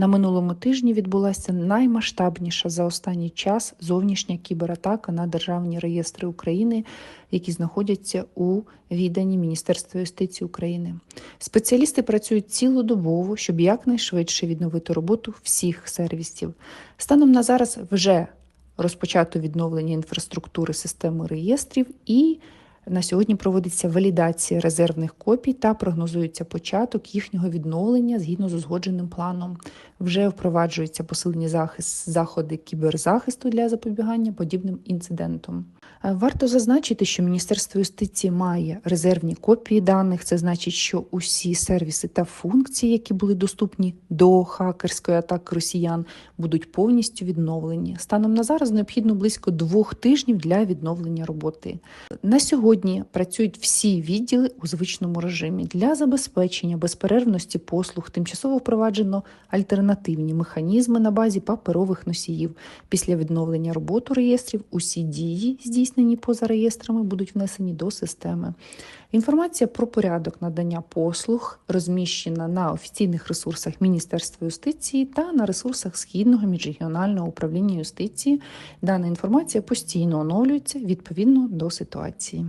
На минулому тижні відбулася наймасштабніша за останній час зовнішня кібератака на державні реєстри України, які знаходяться у відданні Міністерства юстиції України. Спеціалісти працюють цілодобово, щоб якнайшвидше відновити роботу всіх сервісів. Станом на зараз вже розпочато відновлення інфраструктури системи реєстрів і на сьогодні проводиться валідація резервних копій та прогнозується початок їхнього відновлення згідно з узгодженим планом. Вже впроваджуються посилені захист, заходи кіберзахисту для запобігання подібним інцидентам. Е, Варто зазначити, що Міністерство юстиції має резервні копії даних. Це значить, що усі сервіси та функції, які були доступні до хакерської атаки росіян, будуть повністю відновлені. Станом на зараз необхідно близько двох тижнів для відновлення роботи. На сьогодні працюють всі відділи у звичному режимі для забезпечення безперервності послуг. Тимчасово впроваджено альтернативні механізми на базі паперових носіїв. Після відновлення роботи реєстрів усі дії, здійснені поза реєстрами, будуть внесені до системи. Інформація про порядок надання послуг розміщена на офіційних ресурсах Міністерства юстиції та на ресурсах Східного міжрегіонального управління юстиції. Дана інформація постійно оновлюється відповідно до ситуації.